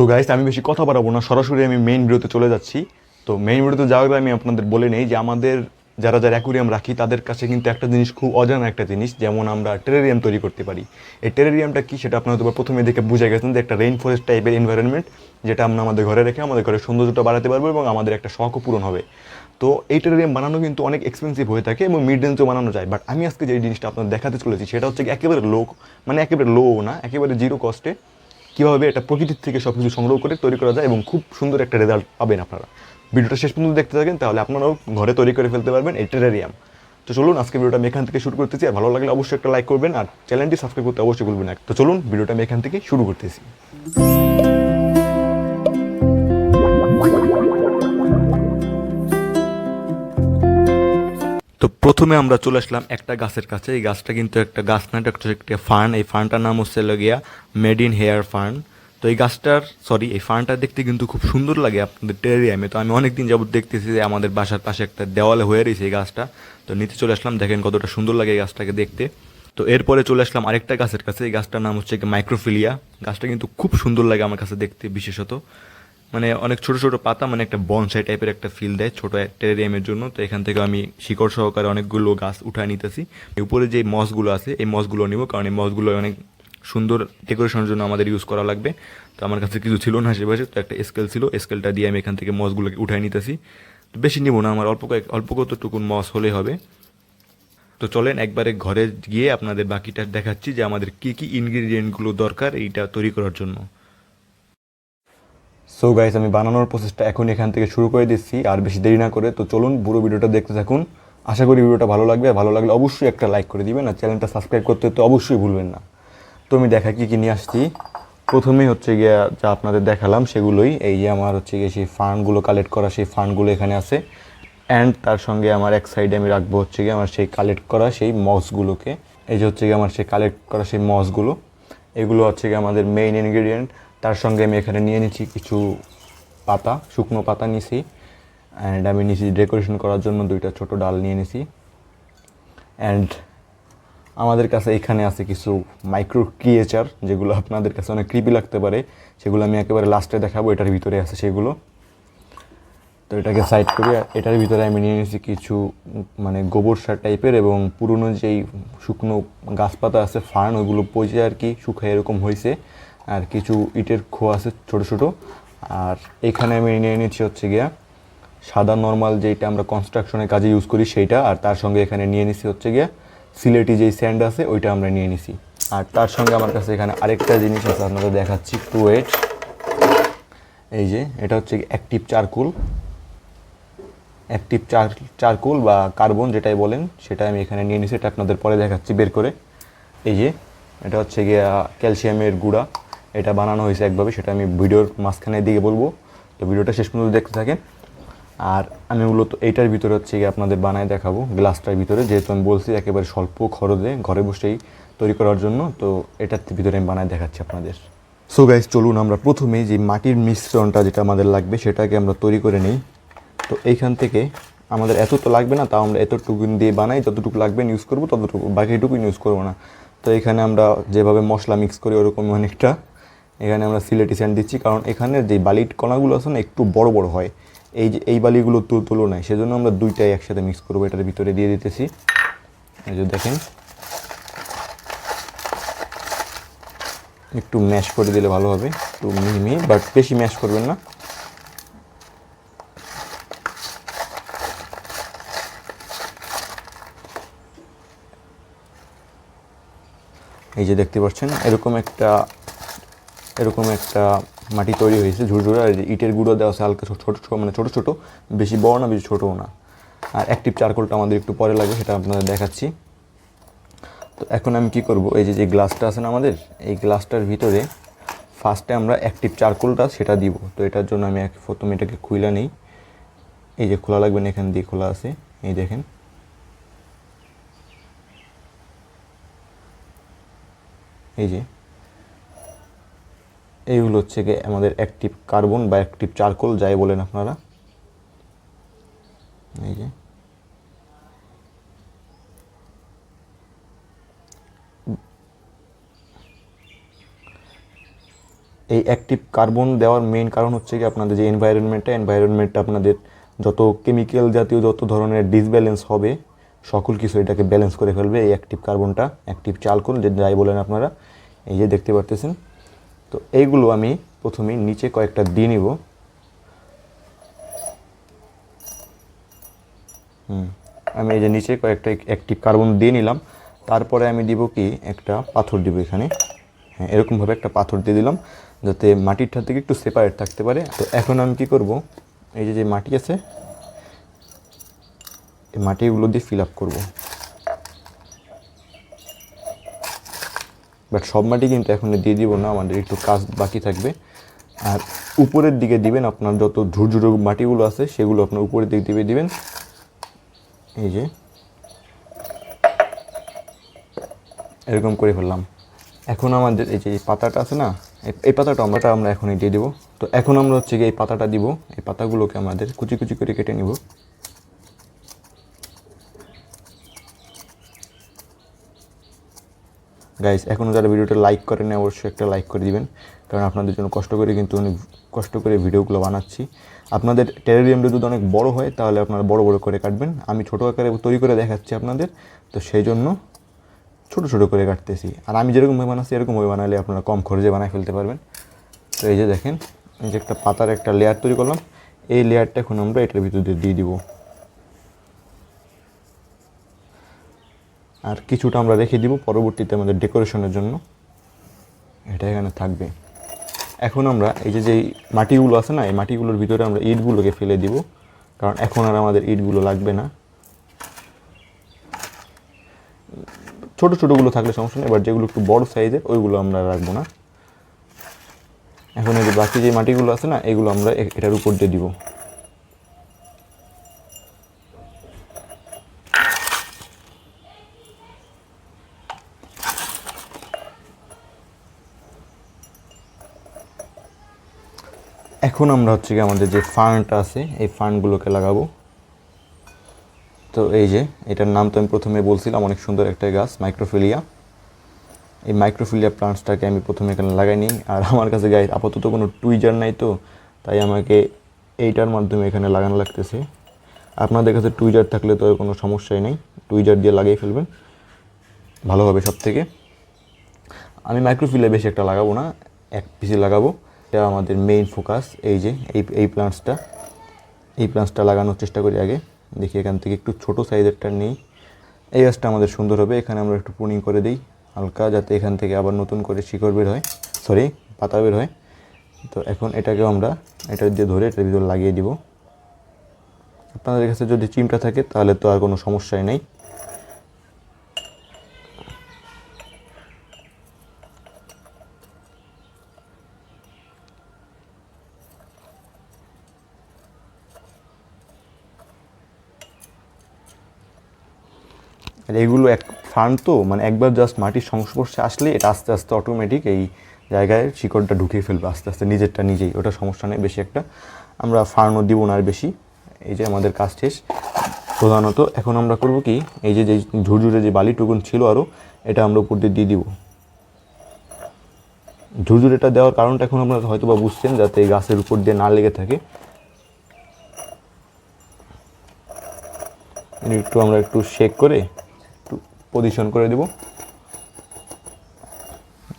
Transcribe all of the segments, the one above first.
So guys আমি বেশি কথা বাড়াবো না। সরাসরি আমি মেইন ভিডিওতে চলে যাচ্ছি। তো মেইন ভিডিওতে যাওয়ার আগে আমি আপনাদের বলে নেই যে আমাদের যারা যারা অ্যাকুরিয়াম রাখি, তাদের কাছে কিন্তু একটা জিনিস খুব অজানা একটা জিনিস, যেমন আমরা টেরেরিয়াম তৈরি করতে পারি। এই টেরেরিয়ামটা কী সেটা আপনারা বা প্রথমে দেখে বুঝে গেছেন যে একটা রেইন ফরেস্ট টাইপের এনভায়রনমেন্ট যেটা আমরা আমাদের ঘরে রেখে আমাদের ঘরের সৌন্দর্যটা বাড়াতে পারব এবং আমাদের একটা শখও পূরণ হবে। তো এই টেরেরিয়াম বানানো কিন্তু অনেক এক্সপেন্সিভ হয়ে থাকে এবং মিড রেঞ্জেও বানানো যায়। বাট আমি আজকে যে জিনিসটা আপনাদের দেখাতে চলেছি, সেটা হচ্ছে একেবারে লো মানে একেবারে লো না, একেবারে জিরো কস্টে কীভাবে এটা প্রকৃতির থেকে সব কিছু সংগ্রহ করে তৈরি করা যায় এবং খুব সুন্দর একটা রেজাল্ট পাবেন আপনারা। ভিডিওটা শেষ পর্যন্ত দেখতে থাকেন, তাহলে আপনারাও ঘরে তৈরি করে ফেলতে পারবেন এই টেরারিয়াম তো চলুন, আজকে ভিডিওটা আমি এখান থেকে শুরু করতেছি। আর ভালো লাগলে অবশ্যই একটা লাইক করবেন, আর চ্যানেলটি সাবস্ক্রাইব করতে অবশ্যই ভুলবেন না। তো চলুন, ভিডিওটা আমি এখান থেকে শুরু করতেছি। তো প্রথমে আমরা চলে আসলাম একটা গাছের কাছে। এই গাছটা কিন্তু একটা গাছ না হচ্ছে একটা ফার্ন। এই ফার্নটার নাম হচ্ছে লগিয়া মেড ইন হেয়ার ফার্ন তো এই গাছটার সরি এই ফার্নটা দেখতে কিন্তু খুব সুন্দর লাগে আপনাদের টেরিয়ামে তো আমি অনেকদিন যাবত দেখতেছি যে আমাদের বাসার পাশে একটা দেওয়ালে হয়ে রয়েছে এই গাছটা। তো নিচে চলে আসলাম, দেখেন কতটা সুন্দর লাগে এই গাছটাকে দেখতে। তো এরপরে চলে আসলাম আরেকটা গাছের কাছে। এই গাছটার নাম হচ্ছে মাইক্রোফিলিয়া গাছটা কিন্তু খুব সুন্দর লাগে আমার কাছে দেখতে বিশেষত। মানে অনেক ছোট ছোট পাতা মানে একটা বনসাই টাইপের একটা ফিল দেয়, ছোট টেরিয়ামের জন্য। তো এখান থেকে আমি শিকড় সহকারে অনেকগুলো গাছ উঠায় নিতেছি। উপরে যে মসগুলো আছে, এই মসগুলো নিব, কারণ এই মসগুলো অনেক সুন্দর ডেকোরেশনের জন্য আমাদের ইউজ করা লাগবে। তো আমার কাছে কিছু ছিল না সেভাবে তো একটা স্কেল ছিল স্কেলটা দিয়ে আমি এখান থেকে মসগুলোকে উঠায় নিতেছি। তো বেশি নিব না, আমার অল্প কয়েক, অল্প কতটুকুন মস হলেই হবে। তো চলেন একবারে ঘরে গিয়ে আপনাদের বাকিটা দেখাচ্ছি যে আমাদের কী কী ইনগ্রিডিয়েন্টগুলো দরকার এইটা তৈরি করার জন্য। সো গাইস আমি বানানোর প্রসেসটা এখন এখান থেকে শুরু করে দিচ্ছি, আর বেশি দেরি না করে। তো চলুন পুরো ভিডিওটা দেখতে থাকুন। আশা করি ভিডিওটা ভালো লাগবে। ভালো লাগলে অবশ্যই একটা লাইক করে দিবেন, আর চ্যানেলটা সাবস্ক্রাইব করতে তো অবশ্যই ভুলবেন না। তো আমি দেখা কি কি নিয়ে আসছি। প্রথমেই হচ্ছে গিয়ে যা আপনাদের দেখালাম, সেগুলোই। এই যে আমার হচ্ছে গিয়ে সেই ফান্ডগুলো কালেক্ট করা, সেই ফান্ডগুলো এখানে আছে। অ্যান্ড তার সঙ্গে আমার এক সাইডে আমি রাখব হচ্ছে গিয়ে আমার সেই কালেক্ট করা সেই মসগুলোকে এই যে হচ্ছে গিয়ে আমার সেই কালেক্ট করা সেই মসগুলো এগুলো হচ্ছে গিয়ে আমাদের মেইন ইনগ্রিডিয়েন্ট তার সঙ্গে আমি এখানে নিয়ে নিচ্ছি কিছু পাতা, শুকনো পাতা নিছি অ্যান্ড আমি নিছি ডেকোরেশন করার জন্য দুইটা ছোট ডাল নিয়ে নিছি অ্যান্ড আমাদের কাছে এখানে আছে কিছু মাইক্রো ক্রিয়েচার যেগুলো আপনাদের কাছে অনেক কৃপি লাগতে পারে, সেগুলো আমি একেবারে লাস্টে দেখাবো, এটার ভিতরে আছে সেগুলো। তো এটাকে সাইড করে এটার ভিতরে আমি নিয়ে নিয়েছি কিছু মানে গোবর সার টাইপের এবং পুরনো যেই শুকনো গাছপাতা আছে ফার্ন, ওইগুলো পচে আর কি শুকায় এরকম হয়েছে। আর কিছু ইটের খোয়া আছে ছোট ছোট। আর এখানে আমি নিয়ে নিচ্ছি হচ্ছে গিয়া সাদা নর্মাল যেটা আমরা কনস্ট্রাকশনের কাজে ইউজ করি সেইটা, আর তার সঙ্গে এখানে নিয়ে নিছি হচ্ছে গিয়া সিলেটি যেই স্যান্ড আছে, ওইটা আমরা নিয়ে নিছি আর তার সঙ্গে আমার কাছে এখানে আরেকটা জিনিস আছে, আপনাদের দেখাচ্ছি টু ওয়েট এই যে, এটা হচ্ছে অ্যাক্টিভ চারকুল অ্যাক্টিভ চার চারকোল বা কার্বন যেটাই বলেন, সেটা আমি এখানে নিয়ে নিছি এটা আপনাদের পরে দেখাচ্ছি, বের করে। এই যে, এটা হচ্ছে গিয়া ক্যালসিয়ামের গুঁড়া। এটা বানানো হয়েছে একভাবে, সেটা আমি ভিডিওর মাঝখানের দিকে বলব। তো ভিডিওটা শেষ পর্যন্ত দেখতে থাকেন। আর আমি মূলত এইটার ভিতরে হচ্ছে গিয়ে আপনাদের বানায় দেখাবো, গ্লাসটার ভিতরে। যেহেতু আমি বলছি একেবারে স্বল্প খরচে ঘরে বসেই তৈরি করার জন্য, তো এটার ভিতরে আমি বানায় দেখাচ্ছি আপনাদের। সো গাইজ চলুন আমরা প্রথমেই যে মাটির মিশ্রণটা যেটা আমাদের লাগবে, সেটাকে আমরা তৈরি করে নিই। তো এইখান থেকে আমাদের এত তো লাগবে না, তাও আমরা এতটুকু দিয়ে বানাই, যতটুকু লাগবে ইউজ করব, ততটুকু, বাকিটুকু ইউজ করব না। তো এখানে আমরা যেভাবে মশলা মিক্স করি, ওরকম অনেকটা এখানে আমরা সিলেটি স্যান্ড দিচ্ছি, কারণ এখানে যে বালির কণাগুলো আছে না, একটু বড় বড় হয়। এই যে, এই বালিগুলো তো, তুলনায়। সেজন্য আমরা দুইটাই একসাথে মিক্স করব, এটার ভিতরে দিয়ে দিতেছি। এই যে দেখেন। একটু ম্যাশ করে দিলে ভালো হবে, একটু মিহি মিহি বাট বেশি ম্যাশ করবেন না। এই যে দেখতে পাচ্ছেন, এরকম একটা এরকম একটা মাটি তৈরি হয়েছে, ঝুরঝুরে, আর ইটের গুঁড়ো দেওয়া আছে হালকা ছোটো ছোটো মানে ছোটো ছোটো, বেশি বড় না, বেশি ছোটোও না। আর অ্যাক্টিভ চারকোলটা আমাদের একটু পরে লাগবে, সেটা আপনাদের দেখাচ্ছি। তো এখন আমি কি করব? এই যে যে গ্লাসটা আছে না আমাদের, এই গ্লাসটার ভিতরে ফার্স্টে আমরা অ্যাক্টিভ চারকোলটা সেটা দিব। তো এটার জন্য আমি এক প্রথমে এটাকে খুইলা নেই। এই যে খোলা লাগবে না, এখান দিয়ে খোলা আছে। এই দেখেন। এই যে এইগুলো হচ্ছে গিয়ে আমাদের অ্যাক্টিভ কার্বন বা অ্যাক্টিভ চারকোল যাই বলেন আপনারা। এই যে। এই অ্যাক্টিভ কার্বন দেওয়ার মেন কারণ হচ্ছে কি আপনাদের যে এনভায়রনমেন্টটা এনভায়রনমেন্টটা আপনাদের যত কেমিক্যাল জাতীয় যত ধরনের ডিসব্যালেন্স হবে, সকল কিছু এটাকে ব্যালেন্স করে ফেলবে এই অ্যাক্টিভ কার্বনটা অ্যাক্টিভ চালকোল যে যাই বলেন আপনারা। এই যে দেখতে পারতেছেন। তো এইগুলো আমি প্রথমে নিচে কয়েকটা দিয়ে নিব। হুম, আমি এই যে নিচে কয়েকটা অ্যাক্টিভ কার্বন দিয়ে নিলাম। তারপরে আমি দিব কি, একটা পাথর দিব এখানে। হ্যাঁ এরকমভাবে একটা পাথর দিয়ে দিলাম, যাতে মাটিরটা থেকে একটু সেপারেট থাকতে পারে। তো এখন আমি কি করব, এই যে যে মাটি আছে, এই মাটিগুলো দিয়ে ফিল আপ করব। বাট সব মাটি কিন্তু এখন দিয়ে দিব না, আমাদের একটু কাজ বাকি থাকবে। আর উপরের দিকে দিবেন আপনার যত ঝুরঝুরো মাটিগুলো আছে, সেগুলো আপনার উপরের দিকে দিয়ে দিবেন। এই যে। এরকম করে ফেললাম। এখন আমাদের এই যে এই পাতাটা আছে না, এই- পাতাটা আমরা আমরা এখনই দিয়ে দিব। তো এখন আমরা হচ্ছে গিয়ে এই পাতাটা দিব, এই পাতাগুলোকে আমাদের কুচি কুচি করে কেটে নিব। গাইস এখনও যারা ভিডিওটা লাইক করেন অবশ্যই একটা লাইক করে দিবেন। কারণ আপনাদের জন্য কষ্ট করে কিন্তু অনেক কষ্ট করে ভিডিওগুলো বানাচ্ছি। আপনাদের টেরিরিয়ামটা যদি অনেক বড় হয়, তাহলে আপনারা বড় বড় করে কাটবেন। আমি ছোটো আকারে তৈরি করে দেখাচ্ছি আপনাদের। তো সেই জন্য ছোটো ছোটো করে কাটতেছি। আর আমি যেরকমভাবে বানাচ্ছি এরকমভাবে বানালে আপনারা কম খরচে বানায় ফেলতে পারবেন। তো এই যে দেখেন, এই যে একটা পাতার একটা লেয়ার তৈরি করলাম। এই লেয়ারটা এখন আমরা এটার ভিতর দিয়ে দিব। আর কিছুটা আমরা রেখে দিব পরবর্তীতে আমাদের ডেকোরেশনের জন্য। এটা এখানে থাকবে। এখন আমরা এই যে যেই মাটিগুলো আছে না, এই মাটিগুলোর ভিতরে আমরা ইটগুলোকে ফেলে দিব, কারণ এখন আর আমাদের ইটগুলো লাগবে না। ছোটো ছোটোগুলো থাকলে সমস্যা নেই, এবার যেগুলো একটু বড় সাইজের, ওইগুলো আমরা রাখব না। এখন এই যে বাকি যে মাটিগুলো আছে না, এগুলো আমরা এটার উপর দিয়ে দিব। এখন আমরা হচ্ছে কি আমাদের যে ফান্ডটা আছে, এই ফান্ডগুলোকে লাগাবো। তো এই যে, এটার নাম তো আমি প্রথমে বলছিলাম, অনেক সুন্দর একটা গাছ মাইক্রোফিলিয়া এই মাইক্রোফিলিয়া প্লান্টসটাকে আমি প্রথমে এখানে লাগাই নিই আর আমার কাছে গায়ে আপাতত কোনো টুইজার নাই তো, তাই আমাকে এইটার মাধ্যমে এখানে লাগানো লাগতেছে। আপনাদের কাছে টুইজার থাকলে তো কোনো সমস্যাই নেই। টুইজার দিয়ে লাগিয়ে ফেলবেন। ভালো হবে সব থেকে আমি মাইক্রোফিলিয়া বেশি একটা লাগাবো না, এক পিসি লাগাবো। এটা আমাদের মেইন ফোকাস এই যে, এই এই প্লান্টসটা এই প্লান্টসটা লাগানোর চেষ্টা করি আগে। দেখি এখান থেকে একটু ছোট সাইজেরটা নেই। এই গাছটা আমাদের সুন্দর হবে, এখানে আমরা একটু পুনিং করে দিই হালকা, যাতে এখান থেকে আবার নতুন করে শিকড় বের হয় সরি পাতা বের হয়। তো এখন এটাকেও আমরা, এটা দিয়ে ধরে এটার ভিতরে লাগিয়ে দিব। আপনাদের কাছে যদি চিমটা থাকে, তাহলে তো আর কোনো সমস্যাই নেই। আর এগুলো এক ফান্ড তো মানে একবার জাস্ট মাটির সংস্পর্শে আসলে এটা আস্তে আস্তে অটোমেটিক এই জায়গায় শিকড়টা ঢুকিয়ে ফেলবে আস্তে আস্তে, নিজেরটা নিজেই। ওটা সমস্যা নেই বেশি একটা। আমরা ফার্নও দিব না আর বেশি। এই যে আমাদের কাজ শেষ। প্রধানত এখন আমরা করব কি, এই যে যে ঝুরঝুরে যে বালিটুকুন ছিল আরও এটা আমরা উপর দিয়ে দিয়ে দিব। ঝুরঝুরেটা দেওয়ার কারণটা এখন আপনারা হয়তো বা বুঝছেন, যাতে এই গাছের উপর দিয়ে না লেগে থাকে। একটু আমরা একটু শেক করে পজিশন করে দেব।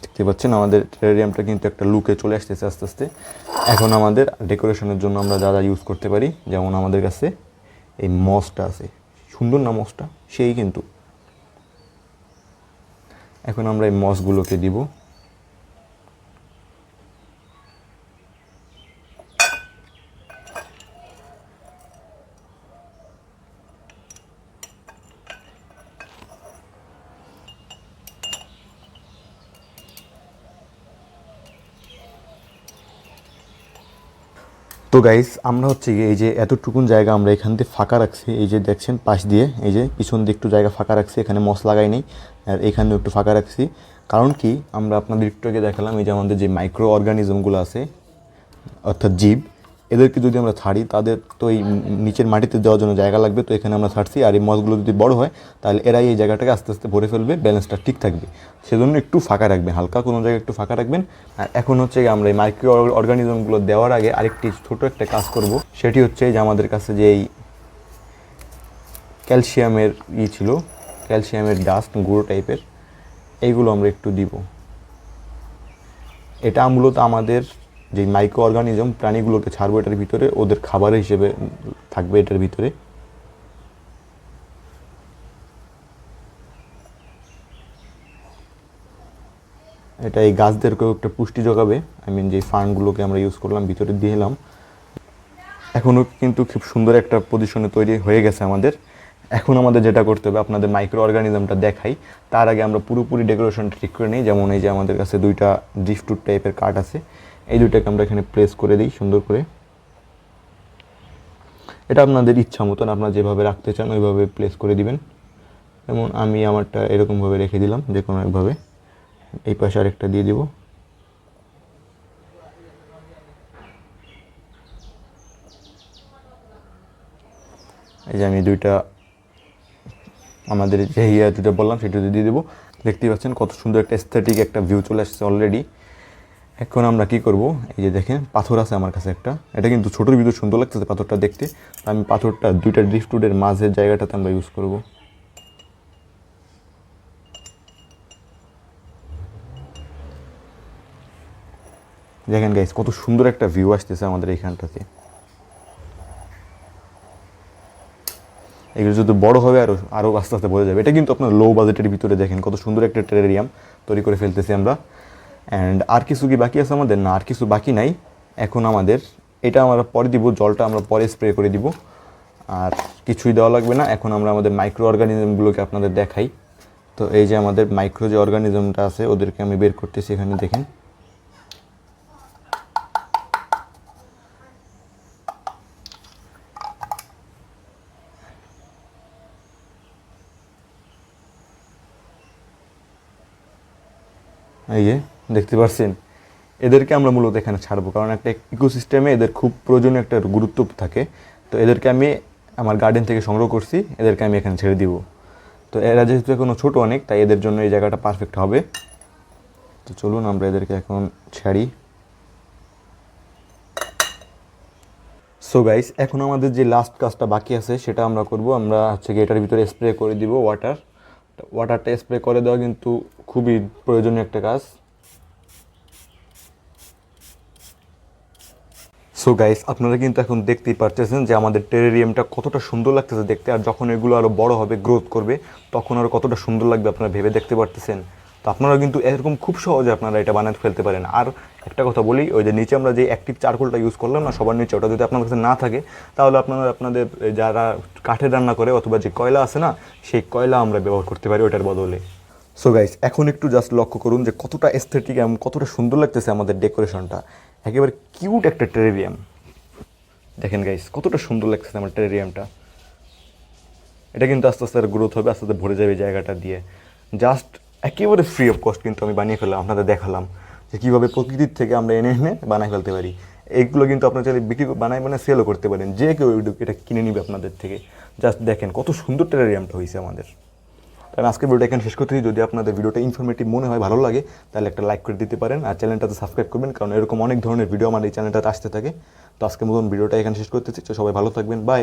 দেখতে পাচ্ছেন, আমাদের টেরারিয়ামটা কিন্তু একটা লুকে চলে আসতেছে আস্তে আস্তে। এখন আমাদের ডেকোরেশনের জন্য আমরা যা যা ইউজ করতে পারি, যেমন আমাদের কাছে এই মসটা আছে। সুন্দর না মসটা সেই কিন্তু। এখন আমরা এই মসগুলোকে দিব। তো গাইস আমরা হচ্ছে এই যে এতটুকুন জায়গা আমরা এখান থেকে ফাঁকা রাখছি। এই যে দেখছেন, পাশ দিয়ে, এই যে পিছন দিয়ে একটু জায়গা ফাঁকা রাখছি, এখানে মস লাগাই নেই, আর এখানেও একটু ফাঁকা রাখছি। কারণ কি, আমরা আপনাদের একটু আগে দেখালাম এই যে আমাদের যে মাইক্রো অর্গানিজমগুলো আছে, অর্থাৎ জীব এদেরকে যদি আমরা ছাড়ি, তাদের তো এই নিচের মাটিতে দেওয়ার জন্য জায়গা লাগবে, তো এখানে আমরা ছাড়ছি। আর এই মাছগুলো যদি বড় হয়, তাহলে এরাই এই জায়গাটাকে আস্তে আস্তে ভরে ফেলবে ব্যালেন্সটা ঠিক থাকবে। সেজন্য একটু ফাঁকা রাখবেন, হালকা কোনো জায়গায় একটু ফাঁকা রাখবেন। আর এখন হচ্ছে আমরা এই মাইক্রো অর্গানিজমগুলো দেওয়ার আগে আরেকটি ছোট একটা কাজ করব। সেটি হচ্ছে যে আমাদের কাছে যে এই ক্যালসিয়ামের ই ছিল, ক্যালসিয়ামের ডাস্ট গুঁড়ো টাইপের এইগুলো আমরা একটু দিব। এটা মূলত আমাদের যে মাইক্রো অর্গানিজম প্রাণীগুলোকে ছাড়বো এটার ভিতরে, ওদের খাবার হিসেবে থাকবে এটার ভিতরে। এটা এই গাছদেরকেও একটা পুষ্টি যোগাবে। আই মিন যে ফার্নগুলোকে আমরা ইউজ করলাম, ভিতরে দিয়ে এলাম। এখনও কিন্তু খুব সুন্দর একটা পজিশনে তৈরি হয়ে গেছে আমাদের। এখন আমাদের যেটা করতে হবে, আপনাদের মাইক্রো অর্গানিজমটা দেখাই। তার আগে আমরা পুরোপুরি ডেকোরেশনটা ঠিক করে নিই। যেমন এই যে আমাদের কাছে দুইটা ড্রিফটুট টাইপের কাঠ আছে, এই দুইটাকে আমরা এখানে প্লেস করে দিই সুন্দর করে। এটা আপনাদের ইচ্ছা মতন আপনারা যেভাবে রাখতে চান, ওইভাবে প্লেস করে দিবেন। যেমন আমি আমারটা এরকমভাবে রেখে দিলাম, যে কোনো একভাবে। এই পাশে আরেকটা দিয়ে দিব। এই যে আমি দুইটা আমাদের যে ইয়া দুটো বললাম, সেটা দিয়ে দেবো। দেখতেই পাচ্ছেন কত সুন্দর একটা এস্থেটিক একটা ভিউ চলে আসছে অলরেডি এখন আমরা কি করব? এই যে দেখেন, পাথর আছে আমার কাছে একটা। এটা কিন্তু ছোটোর ভিতর সুন্দর লাগতেছে পাথরটা দেখতে। আমি পাথরটা দুইটা ড্রিফটুডের মাঝের জায়গাটাতে আমরা ইউজ করব। দেখেন গাইস কত সুন্দর একটা ভিউ আসতেছে আমাদের এইখানটাতে। এগুলো যদি বড় হবে আরও আরও আস্তে আস্তে বোঝা যাবে। এটা কিন্তু আপনার লো বাজেটের ভিতরে দেখেন কত সুন্দর একটা টেরেরিয়াম তৈরি করে ফেলতেছি আমরা। অ্যান্ড আর কিছু কি বাকি আছে আমাদের? না, আর কিছু বাকি নাই। এখন আমাদের, এটা আমরা পরে দিব, জলটা আমরা পরে স্প্রে করে দিব। আর কিছুই দেওয়া লাগবে না। এখন আমরা আমাদের মাইক্রো অর্গানিজমগুলোকে আপনাদের দেখাই। তো এই যে আমাদের মাইক্রো যে অর্গানিজমটা আছে, ওদেরকে আমি বের করতেছি এখানে দেখেন। এই যে, দেখতে পাচ্ছেন এদেরকে আমরা মূলত এখানে ছাড়বো, কারণ একটা ইকোসিস্টেমে এদের খুব প্রয়োজনীয় একটা গুরুত্ব থাকে। তো এদেরকে আমি আমার গার্ডেন থেকে সংগ্রহ করছি, এদেরকে আমি এখানে ছেড়ে দিব। তো এরা যেহেতু এখনও ছোটো অনেক, তাই এদের জন্য এই জায়গাটা পারফেক্ট হবে। তো চলুন আমরা এদেরকে এখন ছাড়ি। সো গাইস এখন আমাদের যে লাস্ট কাজটা বাকি আছে, সেটা আমরা করব। আমরা হচ্ছে গিয়ে এটার ভিতরে স্প্রে করে দিব ওয়াটার ওয়াটারটা স্প্রে করে দেওয়া কিন্তু খুবই প্রয়োজনীয় একটা কাজ। সো গাইস আপনারা কিন্তু এখন দেখতেই পারতেছেন যে আমাদের টেরেরিয়ামটা কতটা সুন্দর লাগতেছে দেখতে, আর যখন এগুলো আরও বড় হবে গ্রোথ করবে, তখন আরও কতটা সুন্দর লাগবে আপনারা ভেবে দেখতে পারতেছেন। তো আপনারা কিন্তু এরকম খুব সহজে আপনারা এটা বানাতে ফেলতে পারেন। আর একটা কথা বলি, ওই যে নিচে আমরা যে অ্যাক্টিভ চারকোলটা ইউজ করলাম না, সবার নিচে, ওটা যদি আপনার কাছে না থাকে, তাহলে আপনারা আপনাদের যারা কাঠে রান্না করে অথবা যে কয়লা আছে না, সেই কয়লা আমরা ব্যবহার করতে পারি ওটার বদলে। সো গাইস এখন একটু জাস্ট লক্ষ্য করুন যে কতটা এস্থেটিক এবং কতটা সুন্দর লাগতেছে আমাদের ডেকোরেশনটা একেবারে কিউট একটা টেরেরিয়াম দেখেন গাইস কতটা সুন্দর লাগতেছে আমার টেরেরিয়ামটা এটা কিন্তু আস্তে আস্তে গ্রোথ হবে, আস্তে আস্তে ভরে যাবে জায়গাটা দিয়ে। জাস্ট একেবারে ফ্রি অফ কস্ট কিন্তু আমি বানিয়ে ফেললাম, আপনাদের দেখালাম যে কীভাবে প্রকৃতির থেকে আমরা এনে এনে বানাই ফেলতে পারি। এইগুলো কিন্তু আপনার চাইলে বিক্রি বানায় সেলও করতে পারেন, যে কেউ এটা কিনে নিবে আপনাদের থেকে। জাস্ট দেখেন কত সুন্দর টেরারিয়ামটা হয়েছে আমাদের। কারণ আজকে ভিডিওটা এখানে শেষ করতেই যদি আপনাদের ভিডিওটা ইনফরমেটিভ মনে হয়, ভালো লাগে, তাহলে একটা লাইক করে দিতে পারেন আর চ্যানেলটাতে সাবস্ক্রাইব করবেন, কারণ এরকম অনেক ধরনের ভিডিও আমার এই চ্যানেলটাতে আসতে থাকে। তো আজকে মতন ভিডিওটা এখানে শেষ করতেছি। তো সবাই ভালো থাকবেন। বাই